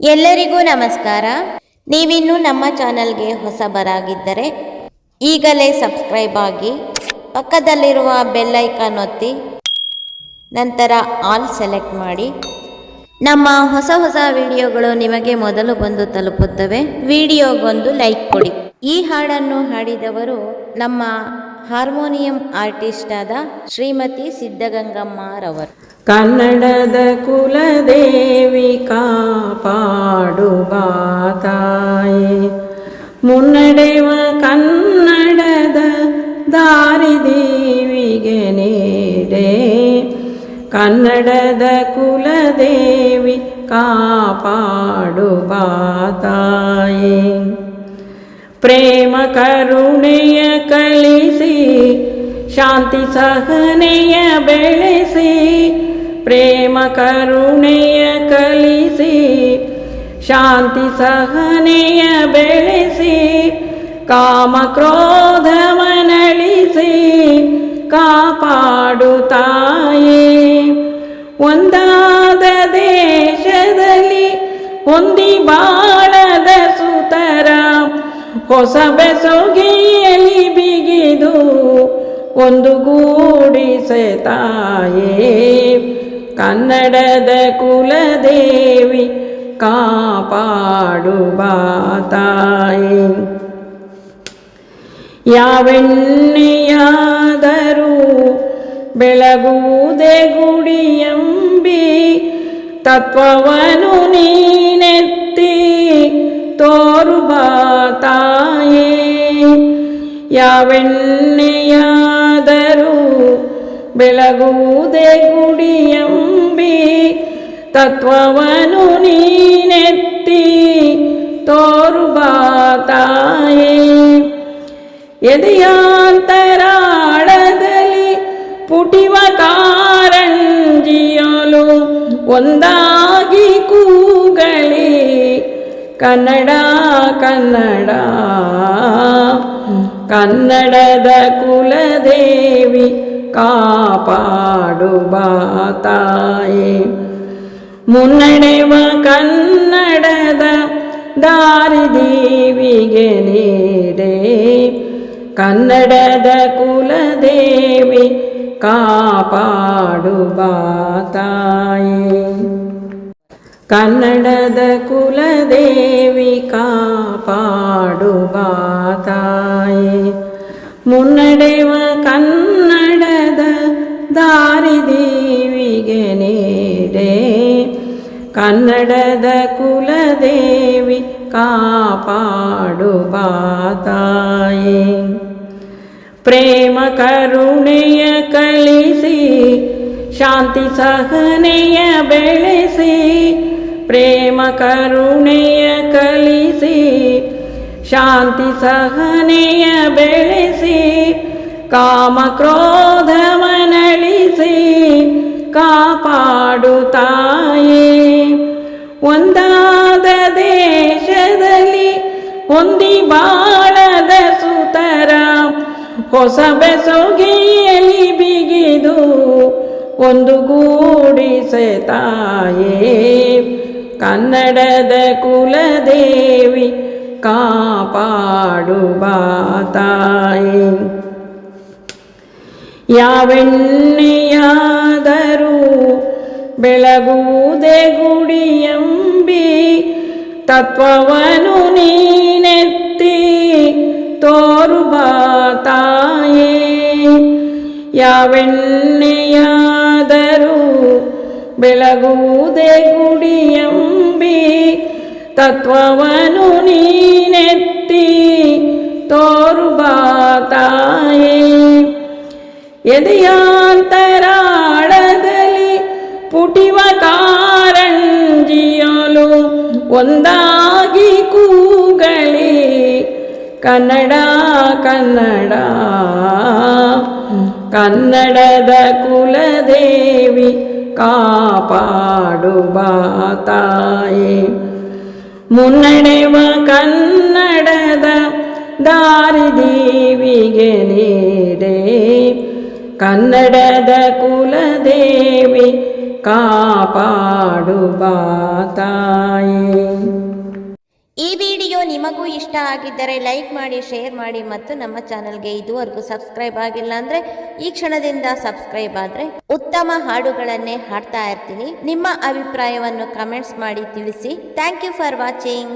ಎಲ್ಲರಿಗೂ ನಮಸ್ಕಾರ. ನೀವಿನ್ನು ನಮ್ಮ ಚಾನಲ್ಗೆ ಹೊಸಬರಾಗಿದ್ದರೆ ಈಗಲೇ ಸಬ್ಸ್ಕ್ರೈಬ್ ಆಗಿ ಪಕ್ಕದಲ್ಲಿರುವ ಬೆಲ್ಲೈಕಾನ್ ಒತ್ತಿ ನಂತರ ಆಲ್ ಸೆಲೆಕ್ಟ್ ಮಾಡಿ. ನಮ್ಮ ಹೊಸ ಹೊಸ ವಿಡಿಯೋಗಳು ನಿಮಗೆ ಮೊದಲು ಬಂದು ತಲುಪುತ್ತವೆ. ವಿಡಿಯೋಗೊಂದು ಲೈಕ್ ಕೊಡಿ. ಈ ಹಾಡನ್ನು ಹಾಡಿದವರು ನಮ್ಮ ಹಾರ್ಮೋನಿಯಂ ಆರ್ಟಿಸ್ಟ್ ಆದ ಶ್ರೀಮತಿ ಸಿದ್ಧಗಂಗಮ್ಮರವರು. ಕನ್ನಡದ ಕುಲದೇವಿ ಕಾಪಾಡುವ ತಾಯಿ ಮುನ್ನಡೆವ ಕನ್ನಡದ ದಾರಿದೇವಿಗೆ ನೀಡೆ ಕನ್ನಡದ ಕುಲದೇವಿ ಕಾಪಾಡುವ ತಾಯಿ ಪ್ರೇಮ ಕರುಣೆಯ ಕಲಿಸಿ ಶಾಂತಿ ಸಹನೆಯ ಬೆಳೆಸಿ ಪ್ರೇಮ ಕರುಣೆಯ ಕಲಿಸಿ, ಶಾಂತಿ ಸಹನೆಯ ಬೆಳೆಸಿ, ಕಾಮ ಕ್ರೋಧ ಮನಳಿಸಿ, ಕಾಪಾಡು ತಾಯಿ. ಒಂದಾದ ದೇಶದಲ್ಲಿ ಹೊಂದಿ ಬಾಳದ ಸುತರ, ಹೊಸ ಬೆಸೊಗೆಯಲ್ಲಿ ಬಿಗಿದು, ಒಂದು ಗೂಡಿಸೆ ತಾಯೇ. ಕನ್ನಡದ ಕುಲದೇವಿ ಕಾಪಾಡುವ ತಾಯಿ ಯಾವೆಣ್ಣೆಯಾದರೂ ಬೆಳಗುವುದೇ ಗುಡಿಯಂಬಿ ತತ್ವವನು ನೀನೆತ್ತಿ ತೋರುವ ತಾಯೇ ಯಾವೆಣ್ಣೆಯಾದರೂ ಬೆಳಗುವುದೇ ಗುಡಿಯಂಬಿ ತತ್ವವನು ನೀನೆತ್ತಿ ತೋರುವ ತಾಯೇ ಎದೆಯಾಂತರಾಳದಲ್ಲಿ ಪುಟಿವ ಕಾರಂಜಿಯಲು ಒಂದಾಗಿ ಕೂಗಳಿ ಕನ್ನಡ ಕನ್ನಡ ಕನ್ನಡದ ಕುಲದೇವಿ ಕಾಪಾಡುವ ತಾಯಿ ಮುನ್ನಡೆವ ಕನ್ನಡದ ದಾರಿದೇವಿಗೆ ನೀಡೆ ಕನ್ನಡದ ಕುಲದೇವಿ ಕಾಪಾಡುವ ತಾಯಿ ಕನ್ನಡದ ಕುಲದೇವಿ ಕಾಪಾಡುವ ತಾಯಿ ಮುನ್ನಡೆವ ಕನ್ನಡದ ನೀಡೆ ಕನ್ನಡದ ಕುಲದೇವಿ ಕಾಪಾಡುವ ತಾಯಿ ಪ್ರೇಮ ಕರುಣೆಯ ಕಲಿಸಿ ಶಾಂತಿ ಸಹನೆಯ ಬೆಳೆಸಿ ಪ್ರೇಮ ಕರುಣೆಯ ಕಲಿಸಿ ಶಾಂತಿ ಸಹನೆಯ ಬೆಳೆಸಿ ಕಾಮ ಕ್ರೋಧ ಮನಳಿಸಿ ಕಾಪಾಡು ತಾಯೇ ಒಂದಾದ ದೇಶದಲ್ಲಿ ಹೊಂದಿ ಬಾಳದ ಸುತರ, ಹೊಸ ಬೆಸೊಗೆಯಲ್ಲಿ ಬಿಗಿದು ಒಂದು ಗೂಡಿಸೆ ತಾಯೇ ಕನ್ನಡದ ಕುಲದೇವಿ ಕಾಪಾಡುವ ತಾಯಿ ಯಾವೆಣ್ಣೆಯಾದರೂ ಬೆಳಗುವುದೇ ಗುಡಿಯಂಬಿ ತತ್ವವನು ನೀನೆತ್ತಿ ತೋರುವ ತಾಯೇ. ಯಾವೆಣ್ಣೆಯಾದರೂ ಬೆಳಗುವುದೇ ಗುಡಿಯಂಬಿ ತತ್ವವನು ನೀನೆತ್ತಿ ತೋರುವ ಪುಟಿವ ಕಾರಂಜಿಯಲು ಒಂದಾಗಿ ಕೂಗಳಿ ಕನ್ನಡ ಕನ್ನಡ. ಕನ್ನಡದ ಕುಲದೇವಿ ಕಾಪಾಡುವ ತಾಯಿ. ಮುನ್ನಡೆವ ಕನ್ನಡದ ದಾರಿ ದೇವಿಗೆ ನೀಡೆ. ಕನ್ನಡದ ಕುಲದೇವಿ ಕಾಪಾಡುವ ತಾಯಿ. ಈ ವಿಡಿಯೋ ನಿಮಗೂ ಇಷ್ಟ ಆಗಿದ್ದರೆ ಲೈಕ್ ಮಾಡಿ, ಶೇರ್ ಮಾಡಿ ಮತ್ತು ನಮ್ಮ ಚಾನಲ್ಗೆ ಇದುವರೆಗೂ ಸಬ್ಸ್ಕ್ರೈಬ್ ಆಗಿಲ್ಲ ಅಂದ್ರೆ ಈ ಕ್ಷಣದಿಂದ ಸಬ್ಸ್ಕ್ರೈಬ್ ಆದ್ರೆ ಉತ್ತಮ ಹಾಡುಗಳನ್ನೇ ಹಾಡ್ತಾ ಇರ್ತೀನಿ. ನಿಮ್ಮ ಅಭಿಪ್ರಾಯವನ್ನು ಕಮೆಂಟ್ಸ್ ಮಾಡಿ ತಿಳಿಸಿ. Thank you for watching